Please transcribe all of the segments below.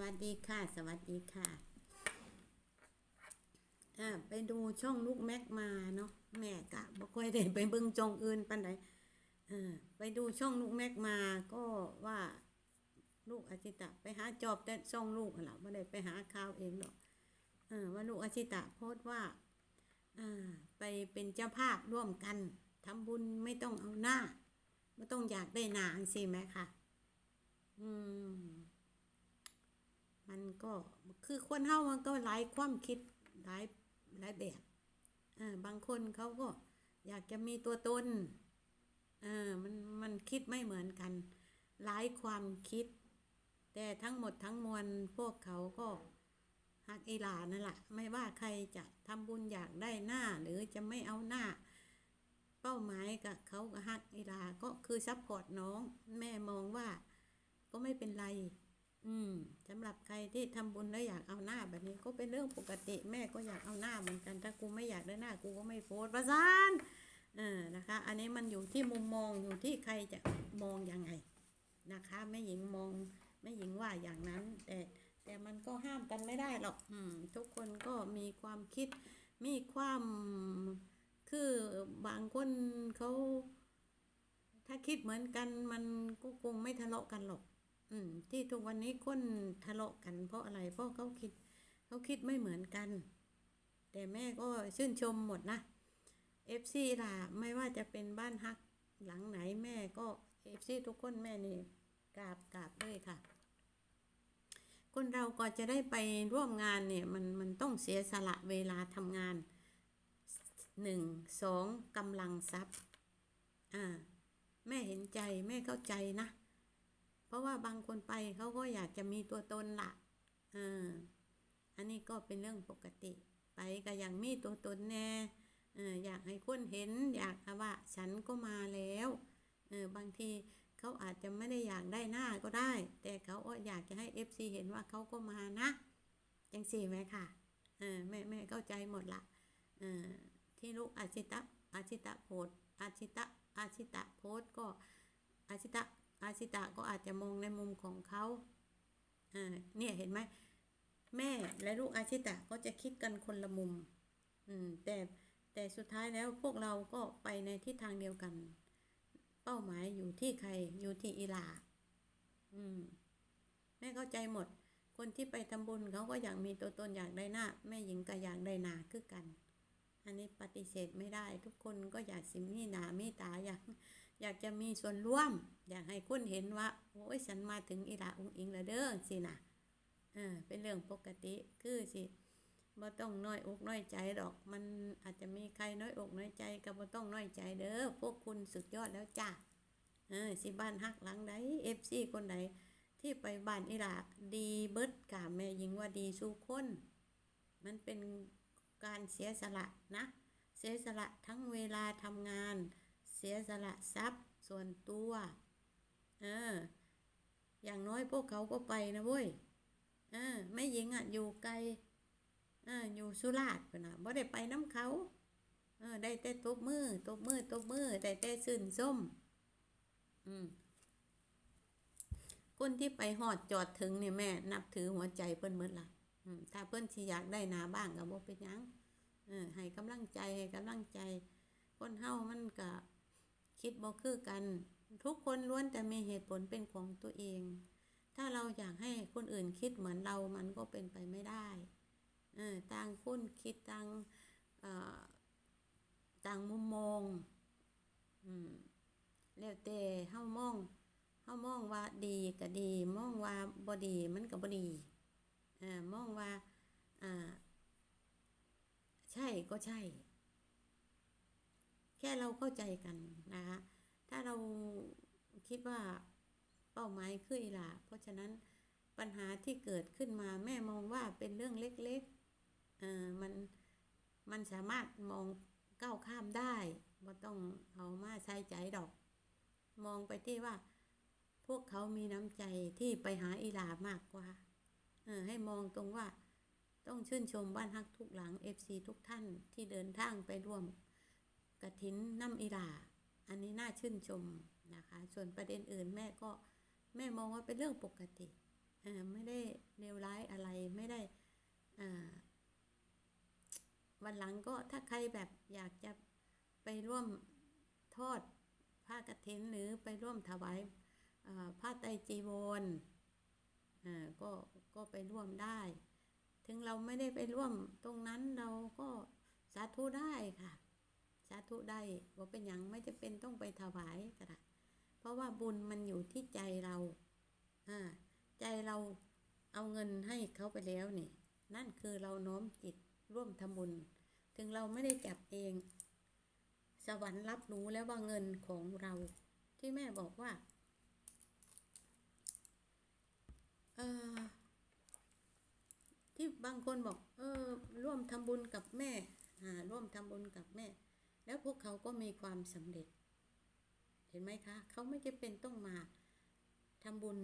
วัสดีค่ะ สวัสดีค่ะอ่าไปดูช่องลูกแม็กมาเนาะแม่กะบ่ค่อยได้ไปเบิ่งจองอื่นปานใดเออไปดูช่องลูกแม็กมาก็ว่าลูกอาชิตะไปหาจอบแต่ช่องลูกหั่นล่ะบ่ได้ไปหาข่าวเองหรอกเออว่าลูกอาชิตะโพสต์ว่าอ่าไปเป็นเจ้าภาพร่วมกันทำบุญไม่ต้องเอาหน้าไม่ต้องอยากได้หนาจังซี่ไหมคะอืม มันก็คือคนเฮามันก็หลายความคิดหลายหลายแบบเออบางคนเขาก็อยากจะมีตัวตนเออมันมันคิดไม่เหมือนกัน หลายความคิด แต่ทั้งหมดทั้งมวลพวกเขาก็หักอีหลานั่นแหละไม่ว่าใครจะทำบุญอยากได้หน้า หรือจะไม่เอาหน้า เป้าหมายกับเขากับฮักอีหลาก็คือซัพพอร์ตน้อง แม่มองว่าก็ไม่เป็นไร อืมสำหรับใครที่ทำบุญแล้วอยากเอาหน้าแบบนี้ก็เป็นเรื่องปกติ แม่ก็อยากเอาหน้าเหมือนกัน ถ้ากูไม่อยากได้หน้ากูก็ไม่โพสประสานเออนะคะ อันนี้มันอยู่ที่มุมมองอยู่ที่ใครจะมองยังไงนะคะแม่หญิงมองแม่หญิงว่าอย่างนั้น แต่แต่มันก็ห้ามกันไม่ได้หรอกอืมทุกคนก็มีความคิดมีความคือบางคนเขาถ้าคิดเหมือนกันมันก็คงไม่ทะเลาะกันหรอก อืม ที่ทุกวันนี้คนทะเลาะกันเพราะอะไร เพราะเขาคิดเขาคิดไม่เหมือนกัน แต่แม่ก็ชื่นชมหมดนะเอฟซีล่ะ ไม่ว่าจะเป็นบ้านฮักหลังไหนแม่ก็เอฟซีทุกคนแม่นี่กราบกราบเลยค่ะ คนเราก็จะได้ไปร่วมงานเนี่ยมันมันต้องเสียสละเวลาทำงานหนึ่งสองกำลังทรัพย์ อ่า แม่เห็นใจแม่เข้าใจนะ ราะว่าบางคนไปเขาก็อยากจะมีตัวตนละเอออันนี้ก็เป็นเรื่องปกติ ไปก็อย่างมีตัวตนแน่เอออยากให้คนเห็น อยากว่าฉันก็มาแล้วเออบางทีเขาอาจจะไม่ได้อยากได้หน้าก็ได้ แต่เขาอยากจะให้ FC เห็นว่าเขาก็มานะจังสี่ไหมค่ะเออแม่แม่เข้าใจหมดละเออที่ลูกอาชิตะอาชิตะโพสต์อาชิตะอาชิตะโพสต์ก็อาชิตะ อาชิตะก็อาจจะมองในมุมของเขาเออเนี่ยเห็นไหมแม่และลูกอาชิตะก็จะคิดกันคนละมุม อืม แต่แต่สุดท้ายแล้วพวกเราก็ไปในทิศทางเดียวกัน เป้าหมายอยู่ที่ใครอยู่ที่อีหลาอืม แม่เข้าใจหมด คนที่ไปทำบุญเขาก็อยากมีตัวตนอยากได้หน้าแม่หญิงก็อยากได้หนาคือกัน อันนี้ปฏิเสธไม่ได้ ทุกคนก็อยากสิมีหนามีตาอยากอยากจะมีส่วนร่วม อยากให้คนเห็นว่า โอ้ยฉันมาถึงอีหลาองอิงแล้วเด้อสินะเออเป็นเรื่องปกติคือสิบ่ต้องน้อยอกน้อยใจดอก มันอาจจะมีใครน้อยอกน้อยใจก็บ่ต้องน้อยใจเด้อพวกคุณสุดยอดแล้วจ้าเออสิบ้านฮักหลังใด FC คนใดที่ไปบ้านอีหลาดีเบิดกาแม่ยิงว่าดีสู้คน มันเป็น การเสียสละนะ เสียสละทั้งเวลาทำงาน เสียสละทรัพย์ส่วนตัว เออ อย่างน้อยพวกเขาก็ไปนะเว้ย เออแม่หญิงอะอยู่ไกล เออ อยู่สุราษฎร์พุ่นนะบ่ได้ไปน้ำเขา เออ ได้แต่ตบมือตบมือตบมือได้แต่ซื่นส้ม อืมคนที่ไปหอดจอดถึงเนี่ยแม่ นับถือหัวใจเพิ่นหมดละอืม ถ้าเพิ่นสิอยากได้นาบ้างก็บ่เป็นยังเออให้กำลังใจให้กำลังใจ คนเฮามันก็คิดบ่คือกัน ทุกคนล้วนแต่มีเหตุผลเป็นของตัวเอง ถ้าเราอยากให้คนอื่นคิดเหมือนเรามันก็เป็นไปไม่ได้เออต่างคนคิดต่างต่างมุมมองอืมแล้วแต่เฮามองเฮามองว่าดีก็ดี มองว่าบ่ดีมันก็บ่ดี มองว่าใช่ก็ใช่ แค่เราเข้าใจกันนะคะถ้าเราคิดว่าเป้าหมายคืออีหลาเพราะฉะนั้นปัญหาที่เกิดขึ้นมาแม่มองว่าเป็นเรื่องเล็กๆเออมันมันสามารถมองก้าวข้ามได้ไม่ต้องเอามาใส่ใจดอก มองไปที่ว่า พวกเขามีน้ำใจที่ไปหาอีหลามากกว่า เออให้มองตรงว่า ต้องชื่นชมบ้านฮักทุกหลัง FC ทุกท่านที่เดินทางไปร่วมกระถินน้ำอีหลาอันนี้น่าชื่นชมนะคะ ส่วนประเด็นอื่นแม่ก็แม่มองว่าเป็นเรื่องปกติออไม่ได้เลวร้ายอะไรไม่ได้วันหลังก็ถ้าใครแบบอยากจะไปร่วมทอดผ้ากฐินหรือไปร่วมถวายผ้าไตจีวร ก็ก็ไปร่วมได้ ถึงเราไม่ได้ไปร่วมตรงนั้นเราก็สาธุได้ค่ะ สาธุได้ว่าเป็นอย่างไม่จะเป็นต้องไปถวายก็ได้เพราะว่าบุญมันอยู่ที่ใจเราอ่าใจเราเอาเงินให้เขาไปแล้วนี่ นั่นคือเราโน้มจิตร่วมทำบุญ ถึงเราไม่ได้จับเอง สวรรค์รับรู้แล้วว่าเงินของเรา ที่แม่บอกว่าเออที่ บางคนบอก เออ ร่วมทำบุญกับแม่อ่าร่วมทำบุญกับแม่ แล้วพวกเขาก็มีความสำเร็จ เห็นไหมคะ เขาไม่จะเป็นต้องมาทำบุญ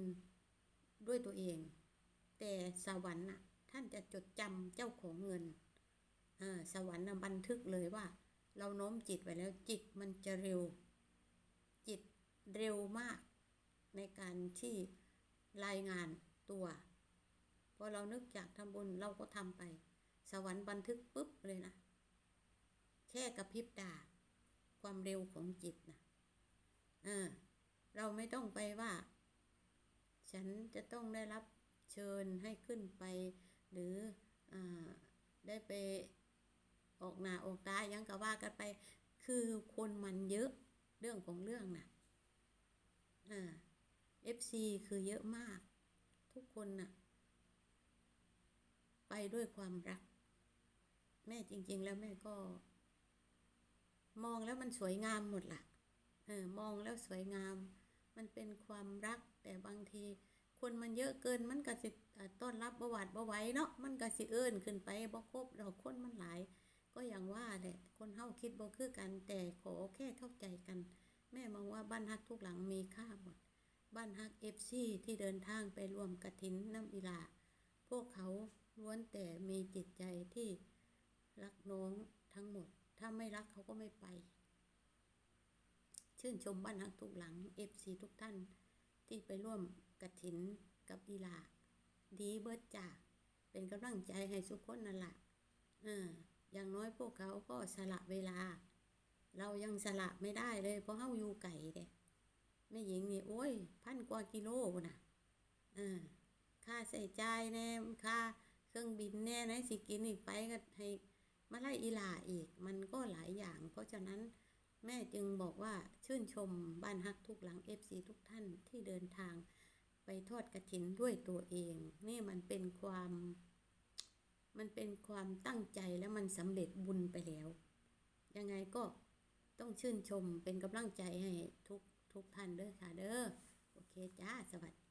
ด้วยตัวเอง แต่สวรรค์น่ะ ท่านจะจดจำเจ้าของเงินอ่าสวรรค์นบันทึกเลยว่า เราโน้มจิตไว้แล้วจิตมันจะเร็ว จิตเร็วมากในการที่รายงานตัว พอเรานึกอยากทำบุญเราก็ทำไป สวรรค์บันทึกปุ๊บเลยนะ แค่กระพริบตาความเร็วของจิตนะเอ่าเราไม่ต้องไปว่า ฉันจะต้องได้รับเชิญให้ขึ้นไป หรืออาได้ไปออกหน้าออกตายังก็ว่ากันไป คือคนมันเยอะเรื่องของเรื่องนะอ่า FC คือเยอะมาก ทุกคนน่ะ ไปด้วยความรัก แม่จริง ๆ แล้วแม่ก็ มองแล้วมันสวยงามหมดละ่ะเออมองแล้วสวยงาม มันเป็นความรัก แต่บางที คนมันเยอะเกินมันก็สิต้อนรับประวัติบ่ไว้เนาะมันก็สิเอิ้นขึ้นไปบ่ครบเราคนมันหลาย ก็อย่างว่าแหละคนเฮาคิดบ่คือกัน แต่ขอแค่เข้าใจกัน แม่มองว่าบ้านฮักทุกหลังมีค่าหมดบ้านฮัก FC ที่เดินทางไปรวมกฐินน้ำอีลา พวกเขา ล้วนแต่มีจิตใจที่รักน้องทั้งหมด ถ้าไม่รักเขาก็ไม่ไป ชื่นชมบ้านฮักทุกหลัง FC ทุกท่าน ที่ไปร่วมกฐินกับอีลา ดีเบิดจ่าเป็นกำลังใจให้ทุกคนนั่นแหละเอออย่างน้อยพวกเขาก็สละเวลา เรายังสละไม่ได้เลย เพราะเฮาอยู่ไก่เด้แม่หญิงนี่โอ้ย พันกว่ากิโลนน่ะเออค่าใส่จ่ายแน่ค่า รื่องบินแน่นะสิกินอีกไปก็ให้มาไล่อีลาอีก มันก็หลายอย่าง เพราะฉะนั้นแม่จึงบอกว่าชื่นชมบ้านฮักทุกหลัง FC ทุกท่านที่เดินทางไปทอดกระถินด้วยตัวเอง นี่มันเป็นความ มันเป็นความตั้งใจและมันสำเร็จบุญไปแล้ว ยังไงก็ต้องชื่นชมเป็นกำลังใจให้ทุกทุกท่านเด้อค่ะเด้อโอเคจ้าสวัสดี